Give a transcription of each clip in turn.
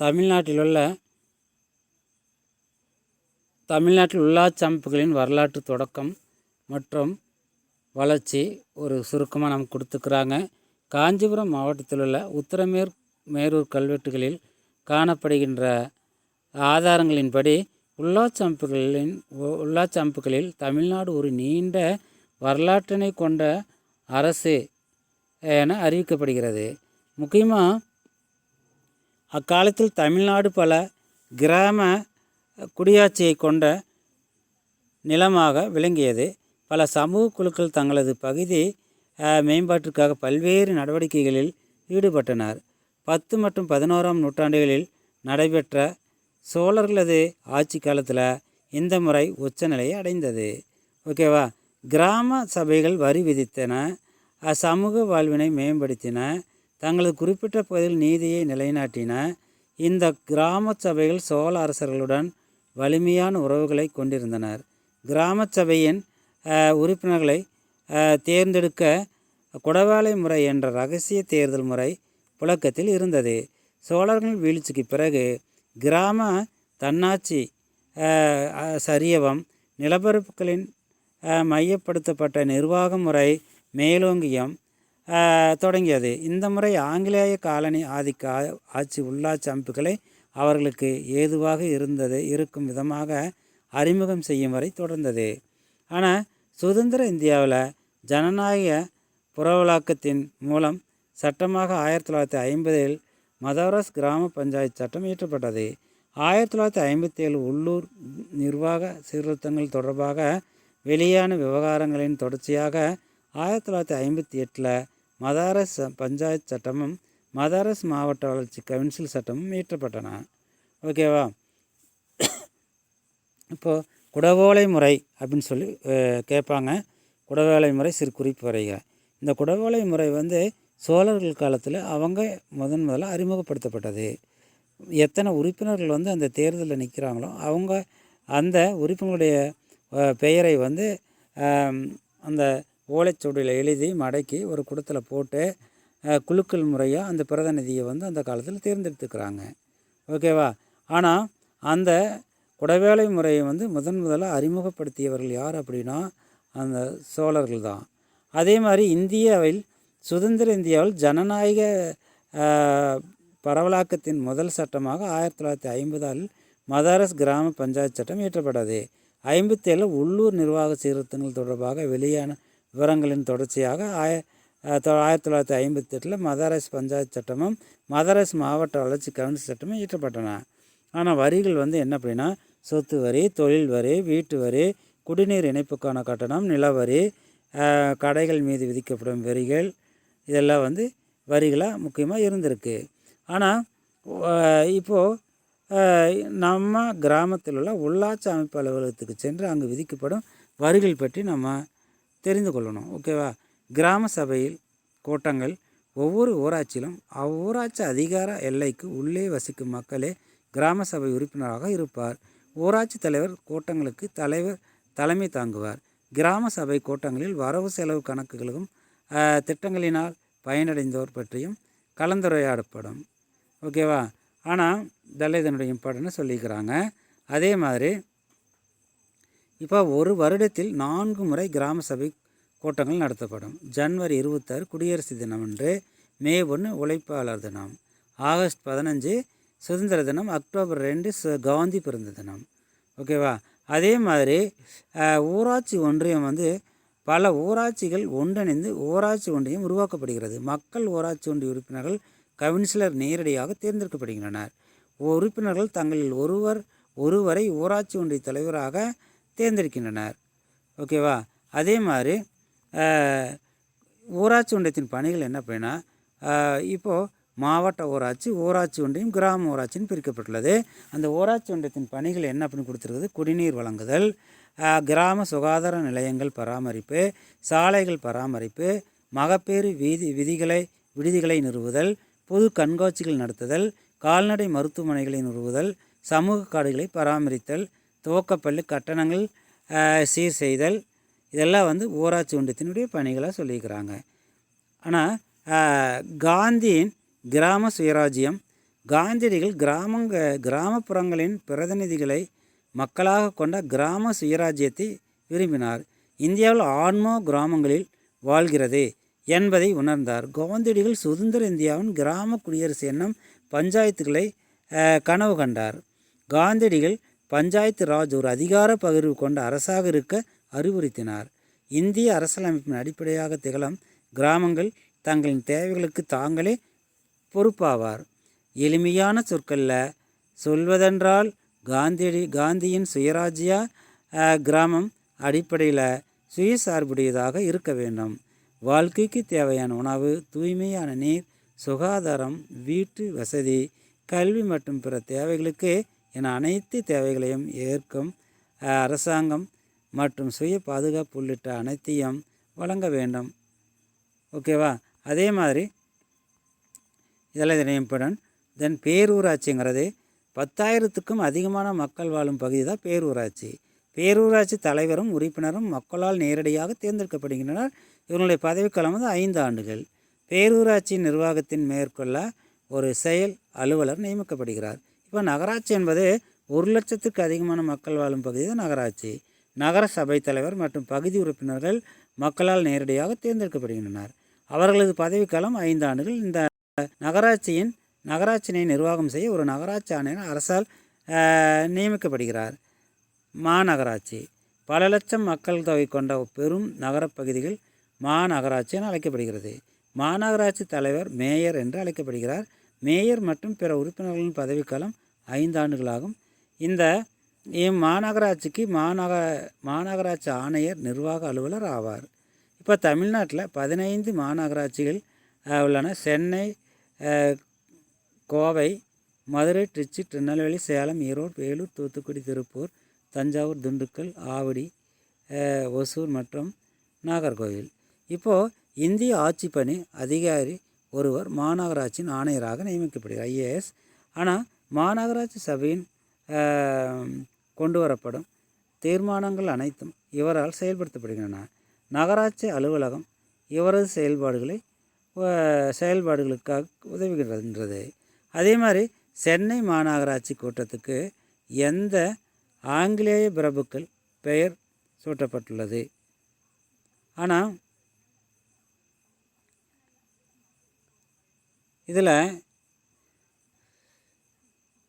தமிழ்நாட்டில் உள்ள தமிழ்நாட்டில் உள்ளாட்சி அமைப்புகளின் வரலாற்று தொடக்கம் மற்றும் வளர்ச்சி ஒரு சுருக்கமாக நமக்கு கொடுத்துக்கிறாங்க காஞ்சிபுரம் மாவட்டத்தில் உள்ள உத்தரமேற் மேரூர் கல்வெட்டுகளில் காணப்படுகின்ற ஆதாரங்களின்படி உள்ளாட்சி அமைப்புகளின் உள்ளாட்சி அமைப்புகளில் தமிழ்நாடு ஒரு நீண்ட வரலாற்றினை கொண்ட அரசு என அறிவிக்கப்படுகிறது. முக்கியமாக அக்காலத்தில் தமிழ்நாடு பல கிராம குடியாட்சியை கொண்ட நிலமாக விளங்கியது. பல சமூக குழுக்கள் தங்களது பகுதி மேம்பாட்டிற்காக பல்வேறு நடவடிக்கைகளில் ஈடுபட்டனர். பத்து மற்றும் பதினோராம் நூற்றாண்டுகளில் நடைபெற்ற சோழர்களது ஆட்சி காலத்தில் இந்த முறை உச்சநிலையை அடைந்தது. ஓகேவா கிராம சபைகள் வரி விதித்தன சமூக வாழ்வினை மேம்படுத்தின தங்களது குறிப்பிட்ட பகுதியில் நீதியை நிலைநாட்டின இந்த கிராம சபைகள் சோழ அரசர்களுடன் வலிமையான உறவுகளை கொண்டிருந்தனர். கிராம சபையின் உறுப்பினர்களை தேர்ந்தெடுக்க குடவாலை முறை என்ற ரகசிய தேர்தல் முறை புழக்கத்தில் இருந்தது. சோழர்கள் வீழ்ச்சிக்கு பிறகு கிராம தன்னாட்சி சரியவம் நிலப்பரப்புகளின் மையப்படுத்தப்பட்ட நிர்வாக முறை மேலோங்கியம் தொடங்கியது. இந்த முறை ஆங்கிலேய காலனி ஆதிக்க ஆ- ஆட்சி உள்ளாட்சி அமைப்புகளை அவர்களுக்கு ஏதுவாக இருந்தது இருக்கும் விதமாக அறிமுகம் செய்யும் வரை தொடர்ந்தது. ஆனால் சுதந்திர இந்தியாவில் ஜனநாயக புறவலாக்கத்தின் மூலம் சட்டமாக ஆயிரத்தி தொள்ளாயிரத்தி ஐம்பதில் மதராஸ் கிராம பஞ்சாயத்து சட்டம் இயற்றப்பட்டது. ஆயிரத்தி தொள்ளாயிரத்தி ஐம்பத்தி ஏழு உள்ளூர் நிர்வாக சீர்திருத்தங்கள் தொடர்பாக வெளியான விவகாரங்களின் தொடர்ச்சியாக ஆயிரத்தி தொள்ளாயிரத்தி ஐம்பத்தி எட்டில் மதாரஸ் பஞ்சாயத்து சட்டமும் மதாரஸ் மாவட்ட வளர்ச்சி கவுன்சில் சட்டமும் இயற்றப்பட்டன. ஓகேவா? இப்போது குடவோலை முறை அப்படின்னு சொல்லி கேட்பாங்க. குடவோலை முறை சிறு குறிப்பு வரைக. இந்த குடவோலை முறை வந்து சோழர்கள் காலத்தில் அவங்க முதன் முதல்ல அறிமுகப்படுத்தப்பட்டது. எத்தனை உறுப்பினர்கள் வந்து அந்த தேர்தலில் நிற்கிறாங்களோ அவங்க அந்த உறுப்பினருடைய பெயரை வந்து அந்த ஓலைச்சுவடியில் எழுதி மடக்கி ஒரு குடத்தில் போட்டு குழுக்கள் முறையாக அந்த பிரதிநிதியை வந்து அந்த காலத்தில் தேர்ந்தெடுத்துக்கிறாங்க. ஓகேவா? ஆனால் அந்த குடவேலை முறையை வந்து முதன் முதல்ல அறிமுகப்படுத்தியவர்கள் யார் அப்படின்னா அந்த சோழர்கள் தான். அதே மாதிரி இந்தியாவில் சுதந்திர இந்தியாவில் ஜனநாயக பரவலாக்கத்தின் முதல் சட்டமாக ஆயிரத்தி தொள்ளாயிரத்தி ஐம்பதால் மதாரஸ் கிராம பஞ்சாயத்து சட்டம் இயற்றப்பட்டது. ஐம்பத்தேழில் உள்ளூர் நிர்வாக சீர்திருத்தங்கள் தொடர்பாக வெளியான விவரங்களின் தொடர்ச்சியாக ஆய ஆயிரத்தி தொள்ளாயிரத்தி ஐம்பத்தெட்டில் மதராஸ் பஞ்சாயத்து சட்டமும் மதராஸ் மாவட்ட வளர்ச்சி கவுன்சில் சட்டமும் இயற்றப்பட்டன. ஆனால் வரிகள் வந்து என்ன அப்படின்னா சொத்து வரி தொழில் வரி வீட்டு வரி குடிநீர் இணைப்புக்கான கட்டணம் நிலவரி கடைகள் மீது விதிக்கப்படும் வரிகள் இதெல்லாம் வந்து வரிகளாக முக்கியமாக இருந்திருக்கு. ஆனால் இப்போது நம்ம கிராமத்தில் உள்ள உள்ளாட்சி அமைப்பு அலுவலகத்துக்கு சென்று அங்கு விதிக்கப்படும் வரிகள் பற்றி நம்ம தெரிந்து கொள்ளணும். ஓகேவா கிராம சபையில் கூட்டங்கள் ஒவ்வொரு ஊராட்சியிலும் அவ்வூராட்சி அதிகார எல்லைக்கு உள்ளே வசிக்கும் மக்களே கிராம சபை உறுப்பினராக இருப்பார். ஊராட்சி தலைவர் கூட்டங்களுக்கு தலைவர் தலைமை தாங்குவார். கிராம சபை கூட்டங்களில் வரவு செலவு கணக்குகளும் திட்டங்களினால் பயனடைந்தோர் பற்றியும் கலந்துரையாடப்படும். ஓகேவா ஆனால் இதெல்லாம் இதனுடைய இம்பார்ட்டன்ட் சொல்லிக்கிறாங்க அதே மாதிரி இப்போ ஒரு வருடத்தில் நான்கு முறை கிராம சபை கூட்டங்கள் நடத்தப்படும். ஜனவரி இருபத்தாறு குடியரசு தினம் அன்று மே ஒன்று உழைப்பாளர் தினம். ஆகஸ்ட் பதினஞ்சு சுதந்திர தினம் அக்டோபர் ரெண்டு சு காந்தி பிறந்த தினம். ஓகேவா? அதே மாதிரி ஊராட்சி ஒன்றியம் வந்து பல ஊராட்சிகள் ஒன்றிணைந்து ஊராட்சி ஒன்றியம் உருவாக்கப்படுகிறது. மக்கள் ஊராட்சி ஒன்றிய உறுப்பினர்கள் கவுன்சிலர் நேரடியாக தேர்ந்தெடுக்கப்படுகின்றனர். உறுப்பினர்கள் தங்களில் ஒருவர் ஒருவரை ஊராட்சி ஒன்றிய தலைவராக தேர்ந்தெடுக்கின்றனர். ஓகேவா? அதே மாதிரி ஊராட்சி ஒன்றியத்தின் பணிகள் என்ன அப்படின்னா இப்போது மாவட்ட ஊராட்சி ஊராட்சி ஒன்றியம் கிராம ஊராட்சின்னு பிரிக்கப்பட்டுள்ளது. அந்த ஊராட்சி ஒன்றியத்தின் பணிகள் என்ன அப்படின்னு கொடுத்துருக்குது குடிநீர் வழங்குதல் கிராம சுகாதார நிலையங்கள் பராமரிப்பு சாலைகள் பராமரிப்பு மகப்பேறு வீதி விதிகளை விடுதிகளை நிறுவுதல் பொது கண்காட்சிகள் நடத்துதல் கால்நடை மருத்துவமனைகளை நிறுவுதல் சமூக காடுகளை பராமரித்தல் துவக்கப்பள்ளி கட்டணங்கள் சீர் செய்தல் இதெல்லாம் வந்து ஊராட்சி ஒன்றியத்தினுடைய பணிகளாக சொல்லியிருக்கிறாங்க. ஆனால் காந்தியின் கிராம சுயராஜ்யம் காந்தியடிகள் கிராமங்க கிராமப்புறங்களின் பிரதிநிதிகளை மக்களாக கொண்ட கிராம சுயராஜ்யத்தை விரும்பினார். இந்தியாவில் ஆன்மோ கிராமங்களில் வாழ்கிறது என்பதை உணர்ந்தார். காந்தியடிகள் சுதந்திர இந்தியாவின் கிராம குடியரசு என்னும் பஞ்சாயத்துகளை கனவு கண்டார். காந்தியடிகள் பஞ்சாயத்து ராஜ் ஒரு அதிகார பகிர்வு கொண்ட அரசாக இருக்க அறிவுறுத்தினார். இந்திய அரசியலமைப்பின் அடிப்படையாக திகழும் கிராமங்கள் தங்களின் தேவைகளுக்கு தாங்களே பொறுப்பாவார். எளிமையான சொற்களில் சொல்வதென்றால் காந்தியடி காந்தியின் சுயராஜ்யா கிராமம் அடிப்படையில் சுயசார்புடையதாக இருக்க வேண்டும். வாழ்க்கைக்கு தேவையான உணவு தூய்மையான நீர் சுகாதாரம் வீட்டு வசதி கல்வி மற்றும் பிற தேவைகளுக்கு என அனைத்து தேவைகளையும் ஏற்கும் அரசாங்கம் மற்றும் சுய பாதுகாப்பு உள்ளிட்ட அனைத்தையும் வழங்க வேண்டும். ஓகேவா அதே மாதிரி இதெல்லாம் இணையப்படன் தென் பேரூராட்சிங்கிறது பத்தாயிரத்துக்கும் அதிகமான மக்கள் வாழும் பகுதி தான் பேரூராட்சி. பேரூராட்சி தலைவரும் உறுப்பினரும் மக்களால் நேரடியாக தேர்ந்தெடுக்கப்படுகின்றனர். இவர்களுடைய பதவிக்காலம் வந்து ஐந்து ஆண்டுகள். பேரூராட்சி நிர்வாகத்தின் மேற்கொள்ள ஒரு செயல் அலுவலர் நியமிக்கப்படுகிறார். இப்போ நகராட்சி என்பது ஒரு லட்சத்துக்கு அதிகமான மக்கள் வாழும் பகுதி தான் நகராட்சி. நகர சபை தலைவர் மற்றும் பகுதி உறுப்பினர்கள் மக்களால் நேரடியாக தேர்ந்தெடுக்கப்படுகின்றனர். அவர்களது பதவிக்காலம் ஐந்து ஆண்டுகள். இந்த நகராட்சியின் நகராட்சியினை நிர்வாகம் செய்ய ஒரு நகராட்சி ஆணையர் அரசால் நியமிக்கப்படுகிறார். மாநகராட்சி. பல லட்சம் மக்கள் தொகை கொண்ட பெரும் நகரப்பகுதிகள் மாநகராட்சி என அழைக்கப்படுகிறது. மாநகராட்சி தலைவர் மேயர் என்று அழைக்கப்படுகிறார். மேயர் மற்றும் பிற உறுப்பினர்களின் பதவிக்காலம் ஐந்து ஆண்டுகளாகும். இந்த இம்மாநகராட்சிக்கு மாநக மாநகராட்சி ஆணையர் நிர்வாக அலுவலர் ஆவார். இப்போ தமிழ்நாட்டில் பதினைந்து மாநகராட்சிகள் உள்ளன. சென்னை கோவை மதுரை திருச்சி திருநெல்வேலி சேலம் ஈரோடு வேலூர் தூத்துக்குடி திருப்பூர் தஞ்சாவூர் திண்டுக்கல் ஆவடி ஒசூர் மற்றும் நாகர்கோவில். இப்போது இந்திய ஆட்சி பணி அதிகாரி ஒருவர் மாநகராட்சியின் ஆணையராக நியமிக்கப்படுகிறார் ஐஏஎஸ். ஆனால் மாநகராட்சி சபையின் கொண்டு வரப்படும் தீர்மானங்கள் அனைத்தும் இவரால் செயல்படுத்தப்படுகின்றன. நகராட்சி அலுவலகம் இவரது செயல்பாடுகளை செயல்பாடுகளுக்காக உதவுகின்றது. அதே மாதிரி சென்னை மாநகராட்சி கூட்டத்துக்கு எந்த ஆங்கிலேய பிரபுக்கள் பெயர் சூட்டப்பட்டுள்ளது? ஆனால் இதில்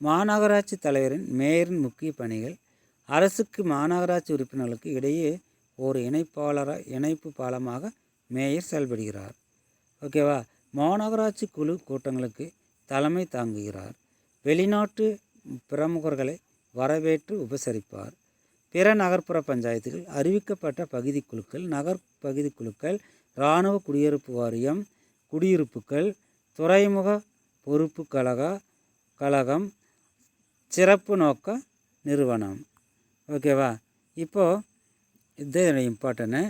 மாநகராட்சி தலைவரின் மேயரின் முக்கிய பணிகள் அரசுக்கு மாநகராட்சி உறுப்பினர்களுக்கு இடையே ஒரு இணைப்பாளராக இணைப்பு பாலமாக மேயர் செயல்படுகிறார். ஓகேவா? மாநகராட்சி குழு கூட்டங்களுக்கு தலைமை தாங்குகிறார். வெளிநாட்டு பிரமுகர்களை வரவேற்று உபசரிப்பார். பிற நகர்ப்புற பஞ்சாயத்துகள் அறிவிக்கப்பட்ட பகுதி குழுக்கள் நகர் பகுதி குழுக்கள் இராணுவ குடியிருப்பு வாரியம் குடியிருப்புகள் துறைமுக பொறுப்பு கழக கழகம் சிறப்பு நோக்க நிறுவனம். ஓகேவா? இப்போது இது இம்பார்ட்டன்னு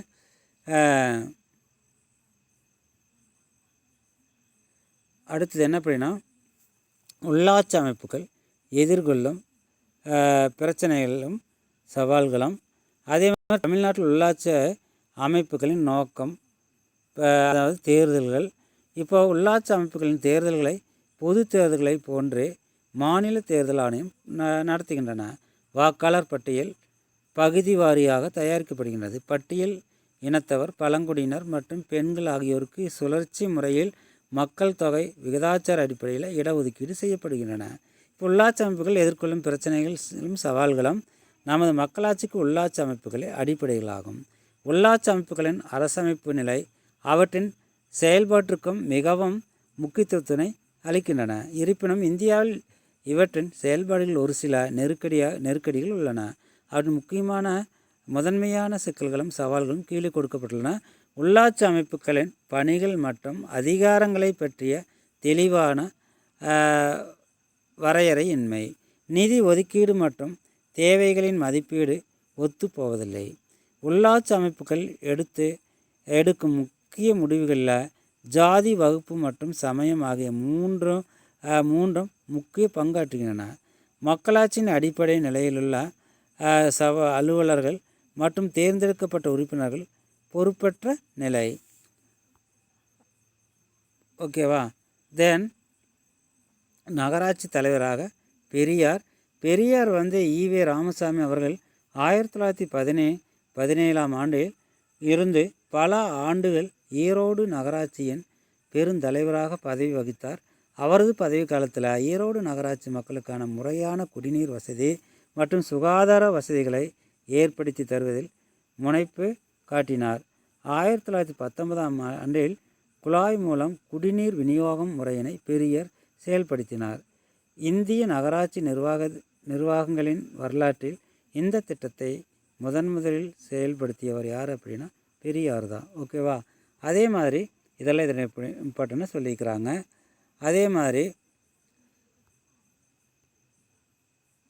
அடுத்தது என்ன அப்படின்னா உள்ளாட்சி அமைப்புகள் எதிர்கொள்ளும் பிரச்சனைகளும் சவால்களும் அதே மாதிரி தமிழ்நாட்டில் உள்ளாட்சி அமைப்புகளின் நோக்கம் அதாவது தேர்தல்கள் இப்போ உள்ளாட்சி அமைப்புகளின் தேர்தல்களை பொது தேர்தல்களை போன்றே மாநில தேர்தல் ஆணையம் நடத்துகின்றன. வாக்காளர் பட்டியல் பகுதி வாரியாக தயாரிக்கப்படுகின்றது. பட்டியல் இனத்தவர் பழங்குடியினர் மற்றும் பெண்கள் ஆகியோருக்கு சுழற்சி முறையில் மக்கள் தொகை விகிதாச்சார அடிப்படையில் இடஒதுக்கீடு செய்யப்படுகின்றன. இப்போ உள்ளாட்சி அமைப்புகள் எதிர்கொள்ளும் பிரச்சனைகளும் சவால்களும் நமது மக்களாட்சிக்கு உள்ளாட்சி அமைப்புகளே அடிப்படைகளாகும். உள்ளாட்சி அமைப்புகளின் அரசமைப்பு நிலை அவற்றின் செயல்பாட்டிற்கும் மிகவும் முக்கியத்துவத்தினை அளிக்கின்றன. இருப்பினும் இந்தியாவில் இவற்றின் செயல்பாடுகள் ஒரு சில நெருக்கடியாக நெருக்கடிகள் உள்ளன. அவற்றின் முக்கியமான முதன்மையான சிக்கல்களும் சவால்களும் கீழே கொடுக்கப்பட்டுள்ளன. உள்ளாட்சி அமைப்புகளின் பணிகள் மற்றும் அதிகாரங்களை பற்றிய தெளிவான வரையறையின்மை. நிதி ஒதுக்கீடு மற்றும் தேவைகளின் மதிப்பீடு ஒத்துப்போவதில்லை. உள்ளாட்சி அமைப்புகள் எடுத்து எடுக்கும் முக்கிய முடிவுகளில் ஜாதி வகுப்பு மற்றும் சமயம் ஆகிய மூன்றும் மூன்றும் முக்கிய பங்காற்றுகின்றன. மக்களாட்சியின் அடிப்படை நிலையிலுள்ள சவ அலுவலர்கள் மற்றும் தேர்ந்தெடுக்கப்பட்ட உறுப்பினர்கள் பொறுப்பற்ற நிலை. ஓகேவா தென் நகராட்சி தலைவராக பெரியார். பெரியார் வந்து ஈவே ராமசாமி அவர்கள் ஆயிரத்தி தொள்ளாயிரத்தி பதினே பதினேழாம் ஆண்டில் இருந்து பல ஆண்டுகள் ஈரோடு நகராட்சியின் பெருந்தலைவராக பதவி வகித்தார். அவரது பதவி காலத்தில் ஈரோடு நகராட்சி மக்களுக்கான முறையான குடிநீர் வசதி மற்றும் சுகாதார வசதிகளை ஏற்படுத்தி தருவதில் முனைப்பு காட்டினார். ஆயிரத்தி தொள்ளாயிரத்தி பத்தொன்பதாம் ஆண்டில் குழாய் மூலம் குடிநீர் விநியோகம் முறையினை பெரியர் செயல்படுத்தினார். இந்திய நகராட்சி நிர்வாக நிர்வாகங்களின் வரலாற்றில் இந்த திட்டத்தை முதன் முதலில் செயல்படுத்தியவர் யார் அப்படின்னா பெரியார் தான். ஓகேவா? அதே மாதிரி இதெல்லாம் இதில் இம்பார்ட்டண்ட்டாக சொல்லியிருக்கிறாங்க. அதே மாதிரி